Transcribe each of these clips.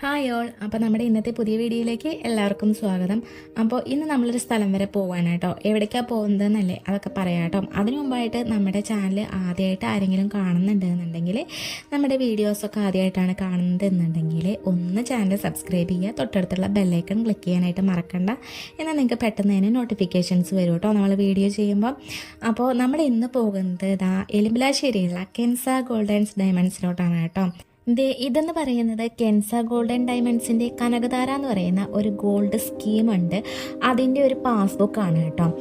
Hi all. അപ്പോൾ നമ്മുടെ ഇന്നത്തെ പുതിയ വീഡിയോയിലേക്ക് എല്ലാവർക്കും സ്വാഗതം. അപ്പോൾ ഇന്ന് നമ്മളൊരു സ്ഥലം വരെ പോകാനായിട്ടോ എവിടേക്കാണ് പോകുന്നതെന്നല്ലേ അതൊക്കെ പറയാം കേട്ടോ. അതിനു മുമ്പായിട്ട് നമ്മുടെ ചാനൽ ആദ്യമായിട്ട് ആരെങ്കിലും കാണുന്നുണ്ട് എന്നുണ്ടെങ്കിൽ നമ്മുടെ വീഡിയോസൊക്കെ ആദ്യമായിട്ടാണ് കാണുന്നത് എന്നുണ്ടെങ്കിൽ ഒന്ന് ചാനൽ സബ്സ്ക്രൈബ് ചെയ്യുക. തൊട്ടടുത്തുള്ള ബെല്ലൈക്കൺ ക്ലിക്ക് ചെയ്യാനായിട്ട് മറക്കണ്ട. എന്നാൽ നിങ്ങൾക്ക് പെട്ടെന്ന് തന്നെ നോട്ടിഫിക്കേഷൻസ് വരും കേട്ടോ നമ്മൾ വീഡിയോ ചെയ്യുമ്പോൾ അപ്പോൾ നമ്മൾ ഇന്ന് പോകുന്നത് ഇതാ എലിമ്പലാശ്ശേരിയുള്ള കെൻസ ഗോൾഡൻസ് ഡയമണ്ട്സിലോട്ടാണ് കേട്ടോ. ഇതെന്ന് പറയുന്നത് കെൻസ ഗോൾഡൻ ഡയമണ്ട്സിന്റെ കനകധാര എന്ന് പറയുന്ന ഒരു ഗോൾഡ് സ്കീമുണ്ട്. അതിന്റെ ഒരു പാസ്ബുക്കാണ് കേട്ടോ.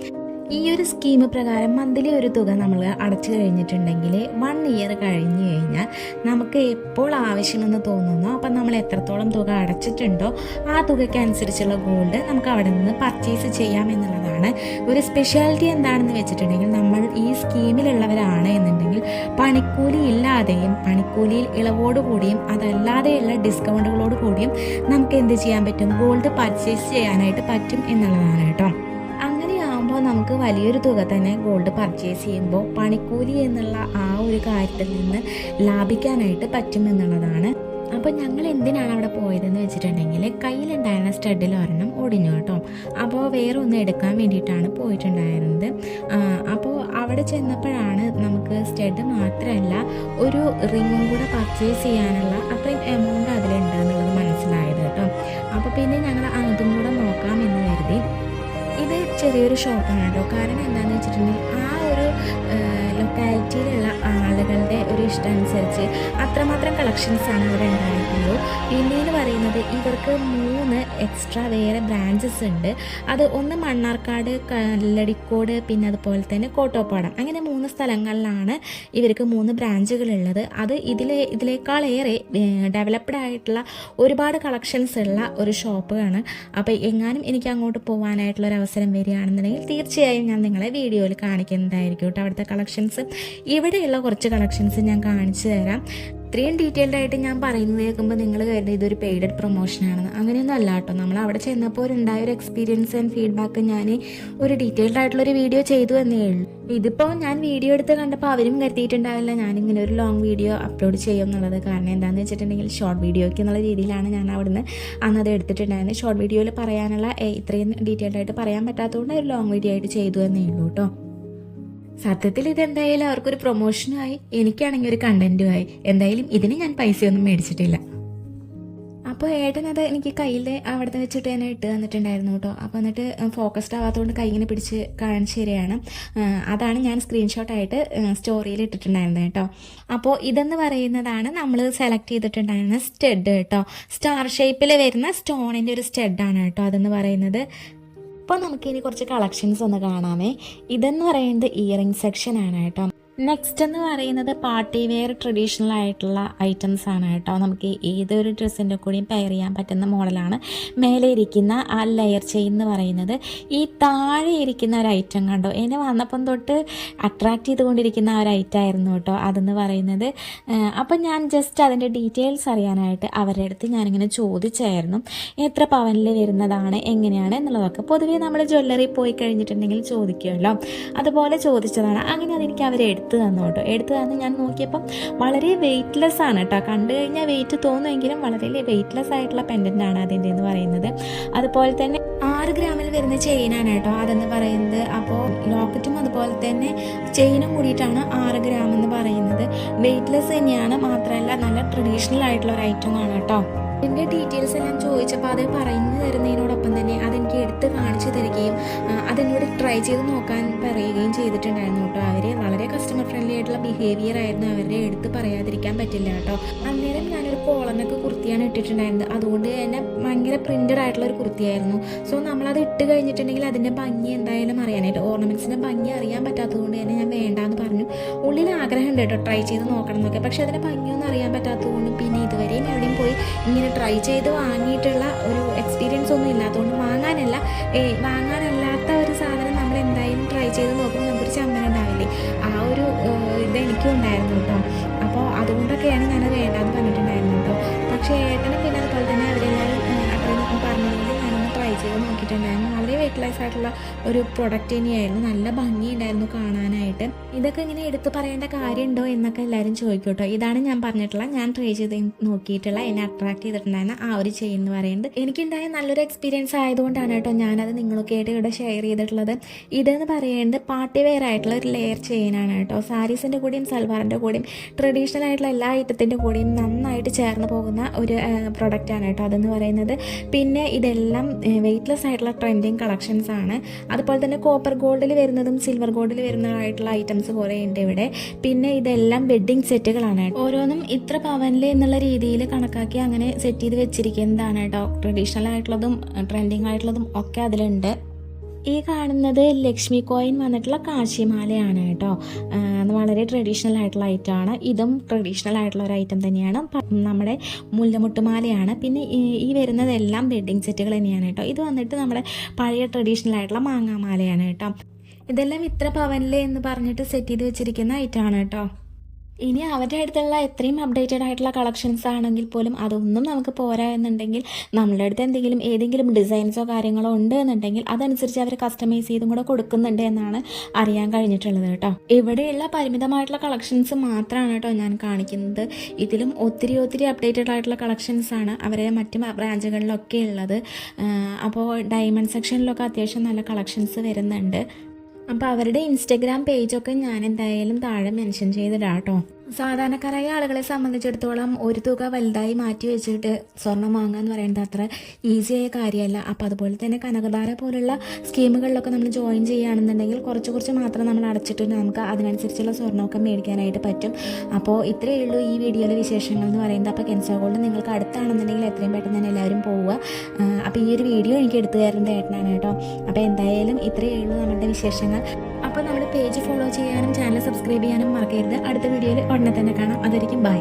ഈ ഒരു സ്കീം പ്രകാരം മന്ത്ലി ഒരു തുക നമ്മൾ അടച്ചു കഴിഞ്ഞിട്ടുണ്ടെങ്കിൽ വൺ ഇയർ കഴിഞ്ഞു കഴിഞ്ഞാൽ നമുക്ക് എപ്പോൾ ആവശ്യമെന്ന് തോന്നുന്നു അപ്പം നമ്മൾ എത്രത്തോളം തുക അടച്ചിട്ടുണ്ടോ ആ തുകയ്ക്ക് അനുസരിച്ചുള്ള ഗോൾഡ് നമുക്ക് അവിടെ നിന്ന് പർച്ചേസ് ചെയ്യാം എന്നുള്ളതാണ്. ഒരു സ്പെഷ്യാലിറ്റി എന്താണെന്ന് വെച്ചിട്ടുണ്ടെങ്കിൽ നമ്മൾ ഈ സ്കീമിലുള്ളവരാണ് എന്നുണ്ടെങ്കിൽ പണിക്കൂലി ഇല്ലാതെയും പണിക്കൂലിയിൽ ഇളവോട് കൂടിയും അതല്ലാതെയുള്ള ഡിസ്കൗണ്ടുകളോട് കൂടിയും നമുക്ക് എന്ത് ചെയ്യാൻ പറ്റും? ഗോൾഡ് പർച്ചേസ് ചെയ്യാനായിട്ട് പറ്റും എന്നുള്ളതാണ് കേട്ടോ. നമുക്ക് വലിയൊരു തുക തന്നെ ഗോൾഡ് പർച്ചേസ് ചെയ്യുമ്പോൾ പണിക്കൂലി എന്നുള്ള ആ ഒരു കാര്യത്തിൽ നിന്ന് ലാഭിക്കാനായിട്ട് പറ്റുമെന്നുള്ളതാണ്. അപ്പോൾ ഞങ്ങൾ എന്തിനാണ് അവിടെ പോയതെന്ന് വെച്ചിട്ടുണ്ടെങ്കിൽ കയ്യിലുണ്ടായിരുന്ന സ്റ്റഡിൽ ഒരെണ്ണം ഒടിഞ്ഞു കേട്ടോ. അപ്പോൾ വേറെ ഒന്ന് എടുക്കാൻ വേണ്ടിയിട്ടാണ് പോയിട്ടുണ്ടായിരുന്നത്. അപ്പോൾ അവിടെ ചെന്നപ്പോഴാണ് നമുക്ക് സ്റ്റഡ് മാത്രമല്ല ഒരു റിങ്ങും കൂടെ പർച്ചേസ് ചെയ്യാനുള്ള അത്രയും എമൗണ്ട് അതിലുണ്ട് എന്നുള്ളത് മനസ്സിലായത് കേട്ടോ. അപ്പോൾ പിന്നെ ഞങ്ങൾ അതും കൂടെ നോക്കാം എന്ന് കരുതി ഇത് ചെറിയൊരു ഷോപ്പാണ് കേട്ടോ. കാരണം എന്താണെന്ന് വെച്ചിട്ടുണ്ടെങ്കിൽ ആ ആളുകളുടെ ഒരു ഇഷ്ടമനുസരിച്ച് അത്രമാത്രം കളക്ഷൻസാണ് ഇവിടെ ഉണ്ടായിട്ടുള്ളൂ പിന്നീട് പറയുന്നത് ഇവർക്ക് മൂന്ന് എക്സ്ട്രാ വേറെ ബ്രാഞ്ചസ് ഉണ്ട്. അത് ഒന്ന് മണ്ണാർക്കാട് കല്ലടിക്കോട് പിന്നെ അതുപോലെ തന്നെ കോട്ടോപ്പാടം. അങ്ങനെ മൂന്ന് സ്ഥലങ്ങളിലാണ് ഇവർക്ക് മൂന്ന് ബ്രാഞ്ചുകളുള്ളത് അത് ഇതിലെ ഇതിലേക്കാളേറെ ഡെവലപ്ഡ് ആയിട്ടുള്ള ഒരുപാട് കളക്ഷൻസ് ഉള്ള ഒരു ഷോപ്പാണ് അപ്പോൾ എങ്ങാനും എനിക്ക് അങ്ങോട്ട് പോകാനായിട്ടുള്ള ഒരു അവസരം വരികയാണെന്നുണ്ടെങ്കിൽ തീർച്ചയായും ഞാൻ നിങ്ങളെ വീഡിയോയിൽ കാണിക്കുന്നതായിരിക്കും കേട്ടോ. അവിടുത്തെ കളക്ഷൻസ് ഇവിടെയുള്ള കുറച്ച് കളക്ഷൻസ് ഞാൻ കാണിച്ചു തരാം. ഇത്രയും ഡീറ്റെയിൽഡ് ആയിട്ട് ഞാൻ പറയുന്നത് കേൾക്കുമ്പോൾ നിങ്ങൾ കരുതി ഇതൊരു പെയ്ഡഡ് പ്രൊമോഷനാണെന്ന് അങ്ങനെയൊന്നും അല്ല കേട്ടോ. നമ്മൾ അവിടെ ചെന്നപ്പോൾ ഉണ്ടായ ഒരു എക്സ്പീരിയൻസ് ആൻഡ് ഫീഡ്ബാക്ക് ഞാൻ ഒരു ഡീറ്റെയിൽഡ് ആയിട്ടുള്ള ഒരു വീഡിയോ ചെയ്തു എന്നേ ഉള്ളൂ. ഇതിപ്പോൾ ഞാൻ വീഡിയോ എടുത്ത് കണ്ടപ്പോൾ അവരും കരുതിയിട്ടുണ്ടാവില്ല ഞാനിങ്ങനെ ഒരു ലോങ് വീഡിയോ അപ്ലോഡ് ചെയ്യും എന്നുള്ളത്. കാരണം എന്താണെന്ന് വെച്ചിട്ടുണ്ടെങ്കിൽ ഷോർട്ട് വീഡിയോയ്ക്ക് എന്നുള്ള രീതിയിലാണ് ഞാൻ അവിടുന്ന് അന്ന് അത് എടുത്തിട്ടുണ്ടായിരുന്നത്. ഷോർട്ട് വീഡിയോയിൽ പറയാനുള്ള ഇത്രയും ഡീറ്റെയിൽഡ് ആയിട്ട് പറയാൻ പറ്റാത്തതുകൊണ്ട് ഒരു ലോങ് വീഡിയോ ആയിട്ട് ചെയ്തു എന്നേ ഉള്ളൂ കേട്ടോ. സത്യത്തിൽ ഇതെന്തായാലും അവർക്കൊരു പ്രൊമോഷനുമായി എനിക്കാണെങ്കിൽ ഒരു കണ്ടന്റുമായി എന്തായാലും ഇതിന് ഞാൻ പൈസയൊന്നും മേടിച്ചിട്ടില്ല. അപ്പോൾ ഏട്ടൻ അത് എനിക്ക് കയ്യിൽ അവിടുത്തെ വെച്ചിട്ട് തന്നെ ഇട്ട് തന്നിട്ടുണ്ടായിരുന്നു കേട്ടോ. അപ്പോൾ എന്നിട്ട് ഫോക്കസ്ഡ് ആവാത്തതുകൊണ്ട് കൈ ഇങ്ങനെ പിടിച്ച് കാണിച്ചു തരികയാണ്. അതാണ് ഞാൻ സ്ക്രീൻഷോട്ട് ആയിട്ട് സ്റ്റോറിയിൽ ഇട്ടിട്ടുണ്ടായിരുന്നത് കേട്ടോ. അപ്പോൾ ഇതെന്ന് പറയുന്നതാണ് നമ്മൾ സെലക്ട് ചെയ്തിട്ടുണ്ടായിരുന്ന സ്റ്റെഡ് കേട്ടോ. സ്റ്റാർ ഷേപ്പിൽ വരുന്ന സ്റ്റോണിന്റെ ഒരു സ്റ്റെഡാണ് കേട്ടോ അതെന്ന് പറയുന്നത്. അപ്പോൾ നമുക്കിനി കുറച്ച് കളക്ഷൻസ് ഒന്ന് കാണാമേ. ഇതെന്ന് പറയുന്നത് ഇയറിംഗ് സെക്ഷൻ ആണ് കേട്ടോ. നെക്സ്റ്റ് എന്ന് പറയുന്നത് പാർട്ടി വെയർ ട്രഡീഷണൽ ആയിട്ടുള്ള ഐറ്റംസ് ആണ് കേട്ടോ. നമുക്ക് ഏതൊരു ഡ്രസ്സിന്റെ കൂടെയും പെയർ ചെയ്യാൻ പറ്റുന്ന മോഡലാണ് മേലെ ഇരിക്കുന്ന ആ ലെയർ ചെയിൻ എന്ന് പറയുന്നത്. ഈ താഴെ ഇരിക്കുന്ന ഒരു ഐറ്റം കണ്ടോ? എന്നെ വന്നപ്പം തൊട്ട് അട്രാക്ട് ചെയ്തുകൊണ്ടിരിക്കുന്ന ഒരു ഐറ്റം ആയിരുന്നു കേട്ടോ അതെന്ന് പറയുന്നത്. അപ്പം ഞാൻ ജസ്റ്റ് അതിന്റെ ഡീറ്റെയിൽസ് അറിയാനായിട്ട് അവരുടെ അടുത്ത് ഞാനിങ്ങനെ ചോദിച്ചായിരുന്നു. എത്ര പവനിൽ വരുന്നതാണ് എങ്ങനെയാണ് എന്നുള്ളതൊക്കെ. പൊതുവേ നമ്മൾ ജ്വല്ലറി പോയി കഴിഞ്ഞിട്ടുണ്ടെങ്കിൽ ചോദിക്കുമല്ലോ അതുപോലെ ചോദിച്ചതാണ്. അങ്ങനെ അതെനിക്ക് അവർ എടുത്തു തന്നു കേട്ടോ. എടുത്ത് തന്ന് ഞാൻ നോക്കിയപ്പം വളരെ വെയ്റ്റ്ലെസ് ആണ് കേട്ടോ. കണ്ടു കഴിഞ്ഞാൽ വെയിറ്റ് തോന്നുമെങ്കിലും വളരെ വെയ്റ്റ്ലെസ് ആയിട്ടുള്ള പെൻഡന്റ് ആണ് അതിന്റെ എന്ന് പറയുന്നത്. അതുപോലെ തന്നെ ആറ് ഗ്രാമിൽ വരുന്ന ചെയിനാണ് കേട്ടോ അതെന്ന് പറയുന്നത്. അപ്പോൾ ലോക്കറ്റും അതുപോലെ തന്നെ ചെയിനും കൂടിയിട്ടാണ് ആറ് ഗ്രാം എന്ന് പറയുന്നത്. വെയ്റ്റ്ലെസ് തന്നെയാണ് മാത്രമല്ല നല്ല ട്രഡീഷണൽ ആയിട്ടുള്ള ഒരു ഐറ്റം ആണ് കേട്ടോ. ഇതിന്റെ ഡീറ്റെയിൽസ് എല്ലാം ചോദിച്ചപ്പോൾ അത് പറഞ്ഞു തരുന്നതിനോടൊപ്പം തന്നെ അതെനിക്ക് എടുത്ത് കാണിച്ചു തരികയും അതെന്നോട് ട്രൈ ചെയ്ത് നോക്കാൻ പറയുകയും ചെയ്തിട്ടുണ്ടായിരുന്നു കേട്ടോ. അവർ വളരെ കസ്റ്റമർ ഫ്രണ്ട്ലി ആയിട്ടുള്ള ബിഹേവിയർ ആയിരുന്നു. അവരുടെ എടുത്ത് പറയാതിരിക്കാൻ പറ്റില്ല കേട്ടോ. അന്നേരം ഞാനൊരു കോളനൊക്കെ കുർത്തിയാണ് ഇട്ടിട്ടുണ്ടായിരുന്നത്. അതുകൊണ്ട് തന്നെ ഭയങ്കര പ്രിന്റഡ് ആയിട്ടുള്ള ഒരു കുർത്തിയായിരുന്നു. സോ നമ്മളത് ഇട്ട് കഴിഞ്ഞിട്ടുണ്ടെങ്കിൽ അതിന്റെ ഭംഗി എന്തായാലും അറിയാനായിട്ട് ഓർണമെന്റ്സിന്റെ ഭംഗി അറിയാൻ പറ്റാത്തതുകൊണ്ട് തന്നെ ഞാൻ വേണ്ടാന്ന് പറഞ്ഞു. ഉള്ളിൽ ആഗ്രഹമുണ്ട് കേട്ടോ ട്രൈ ചെയ്ത് നോക്കണം എന്നൊക്കെ. പക്ഷേ അതിന്റെ ഭംഗിയൊന്നും അറിയാൻ പറ്റാത്തതുകൊണ്ട് പിന്നെ ഇതുവരെയും എവിടെയും പോയി ഇങ്ങനെ ട്രൈ ചെയ്ത് വാങ്ങിയിട്ടുള്ള ഒരു എക്സ്പീരിയൻസ് ഒന്നും ഇല്ലാത്തതുകൊണ്ട് വാങ്ങാനല്ല വാങ്ങാനല്ലാത്ത ഒരു സാധനം നമ്മൾ എന്തായാലും ട്രൈ ചെയ്ത് നോക്കുമ്പോൾ നമുക്കൊരു ചമ്മന ഉണ്ടാവില്ലേ? ആ ഒരു ഇത് എനിക്കും ഉണ്ടായിരുന്നു കേട്ടോ. അപ്പോൾ അതുകൊണ്ടൊക്കെയാണ് ഞാൻ വേണ്ടാന്ന് പറഞ്ഞിട്ടുണ്ടായിരുന്നു കേട്ടോ. പക്ഷേ ഏട്ടനും പിന്നെ അതുപോലെ തന്നെ അവരെല്ലാവരും അത്രയും പറഞ്ഞതുകൊണ്ട് ഞാനൊന്ന് ട്രൈ ചെയ്ത് നോക്കിയിട്ടുണ്ടായിരുന്നു. വെയിറ്റ് ലൈഫ് ആയിട്ടുള്ള ഒരു പ്രൊഡക്റ്റ് തന്നെയായിരുന്നു. നല്ല ഭംഗിയുണ്ടായിരുന്നു കാണാനായിട്ട്. ഇതൊക്കെ ഇങ്ങനെ എടുത്തു പറയേണ്ട കാര്യമുണ്ടോ എന്നൊക്കെ എല്ലാവരും ചോദിക്കും ഇതാണ് ഞാൻ പറഞ്ഞിട്ടുള്ള ഞാൻ ട്രൈ ചെയ്ത് നോക്കിയിട്ടുള്ള എന്നെ അട്രാക്ട് ചെയ്തിട്ടുണ്ടായിരുന്ന ആ ഒരു ചെയിൻ എന്ന് പറയുന്നത്. എനിക്കുണ്ടായ നല്ലൊരു എക്സ്പീരിയൻസ് ആയതുകൊണ്ടാണ് കേട്ടോ ഞാനത് നിങ്ങളൊക്കെ ആയിട്ട് ഇവിടെ ഷെയർ ചെയ്തിട്ടുള്ളത്. ഇതെന്ന് പറയുന്നത് പാർട്ടി വെയർ ആയിട്ടുള്ള ഒരു ലെയർ ചെയിനാണ് കേട്ടോ. സാരീസിന്റെ കൂടെയും സൽവാറിന്റെ കൂടെയും ട്രഡീഷണൽ ആയിട്ടുള്ള എല്ലാ ഐറ്റത്തിന്റെ കൂടെയും നന്നായിട്ട് ചേർന്ന് പോകുന്ന ഒരു പ്രൊഡക്റ്റാണ് കേട്ടോ അതെന്ന് പറയുന്നത്. പിന്നെ ഇതെല്ലാം വെയ്റ്റ്ലെസ് ആയിട്ടുള്ള ട്രെൻഡിങ് കളക്ഷൻസ് ആണ് അതുപോലെ തന്നെ കോപ്പർ ഗോൾഡിൽ വരുന്നതും സിൽവർ ഗോൾഡിൽ വരുന്നതായിട്ടുള്ള ഐറ്റംസ് കുറേ ഉണ്ട് ഇവിടെ. പിന്നെ ഇതെല്ലാം വെഡ്ഡിങ് സെറ്റുകളാണ് ഓരോന്നും ഇത്ര പവനിൽ എന്നുള്ള രീതിയിൽ കണക്കാക്കി അങ്ങനെ സെറ്റ് ചെയ്ത് വെച്ചിരിക്കുന്നതാണ് കേട്ടോ. ട്രഡീഷണൽ ആയിട്ടുള്ളതും ട്രെൻഡിങ് ആയിട്ടുള്ളതും ഒക്കെ അതിലുണ്ട്. ഈ കാണുന്നത് ലക്ഷ്മി കോയിൻ വന്നിട്ടുള്ള കാശിമാലയാണ് കേട്ടോ. വളരെ ട്രഡീഷണൽ ആയിട്ടുള്ള ഐറ്റം ആണ്. ഇതും ട്രഡീഷണൽ ആയിട്ടുള്ള ഒരു ഐറ്റം തന്നെയാണ്. നമ്മുടെ മുല്ലമുട്ടുമാലയാണ്. പിന്നെ ഈ ഈ വരുന്നതെല്ലാം വെഡ്ഡിങ് സെറ്റുകൾ തന്നെയാണ് കേട്ടോ. ഇത് വന്നിട്ട് നമ്മുടെ പഴയ ട്രഡീഷണൽ ആയിട്ടുള്ള മാങ്ങാമാലയാണ് കേട്ടോ. ഇതെല്ലാം ഇത്ര പവനിലെ എന്ന് പറഞ്ഞിട്ട് സെറ്റ് ചെയ്ത് വെച്ചിരിക്കുന്ന ഐറ്റമാണ് കേട്ടോ. ഇനി അവരുടെ അടുത്തുള്ള എത്രയും അപ്ഡേറ്റഡ് ആയിട്ടുള്ള കളക്ഷൻസ് ആണെങ്കിൽ പോലും അതൊന്നും നമുക്ക് പോരാ എന്നുണ്ടെങ്കിൽ നമ്മളുടെ അടുത്ത് എന്തെങ്കിലും ഏതെങ്കിലും ഡിസൈൻസോ കാര്യങ്ങളോ ഉണ്ട് എന്നുണ്ടെങ്കിൽ അതനുസരിച്ച് അവർ കസ്റ്റമൈസ് ചെയ്തും കൂടെ കൊടുക്കുന്നുണ്ട് എന്നാണ് അറിയാൻ കഴിഞ്ഞിട്ടുള്ളത് കേട്ടോ. ഇവിടെയുള്ള പരിമിതമായിട്ടുള്ള കളക്ഷൻസ് മാത്രമാണ് കേട്ടോ ഞാൻ കാണിക്കുന്നത്. ഇതിലും ഒത്തിരി ഒത്തിരി അപ്ഡേറ്റഡ് ആയിട്ടുള്ള കളക്ഷൻസ് ആണ് അവരെ മറ്റ് ബ്രാഞ്ചുകളിലൊക്കെ ഉള്ളത്. അപ്പോൾ ഡയമണ്ട് സെക്ഷനിലൊക്കെ അത്യാവശ്യം നല്ല കളക്ഷൻസ് വരുന്നുണ്ട്. അപ്പോൾ അവരുടെ ഇൻസ്റ്റഗ്രാം പേജൊക്കെ ഞാൻ എന്തായാലും താഴെ മെൻഷൻ ചെയ്തിടാം കേട്ടോ സാധാരണക്കാരായ ആളുകളെ സംബന്ധിച്ചിടത്തോളം ഒരു തുക വലുതായി മാറ്റി വെച്ചിട്ട് സ്വർണം വാങ്ങുക എന്ന് പറയുന്നത് അത്ര ഈസിയായ കാര്യമല്ല. അപ്പോൾ അതുപോലെ തന്നെ കനകധാര പോലുള്ള സ്കീമുകളിലൊക്കെ നമ്മൾ ജോയിൻ ചെയ്യുകയാണെന്നുണ്ടെങ്കിൽ കുറച്ച് കുറച്ച് മാത്രം നമ്മൾ അടച്ചിട്ട് നമുക്ക് അതിനനുസരിച്ചുള്ള സ്വർണമൊക്കെ മേടിക്കാനായിട്ട് പറ്റും. അപ്പോൾ ഇത്രയേ ഉള്ളൂ ഈ വീഡിയോയിലെ വിശേഷങ്ങൾ എന്ന് പറയുന്നത്. അപ്പോൾ കെൻസോ ഗോൾഡ് നിങ്ങൾക്ക് അടുത്താണെന്നുണ്ടെങ്കിൽ എത്രയും പെട്ടെന്ന് തന്നെ എല്ലാവരും പോവുക. അപ്പോൾ ഈ ഒരു വീഡിയോ എനിക്ക് എടുത്തു തരേണ്ട ഏട്ടനാണ് കേട്ടോ. അപ്പോൾ എന്തായാലും ഇത്രയേ ഉള്ളൂ നമ്മുടെ വിശേഷങ്ങൾ. അപ്പോൾ നമ്മുടെ പേജ് ഫോളോ ചെയ്യാനും ചാനൽ സബ്സ്ക്രൈബ് ചെയ്യാനും മറക്കരുത്. അടുത്ത വീഡിയോയിൽ ഉടനെ തന്നെ കാണാം. അതായിരിക്കും ബൈ.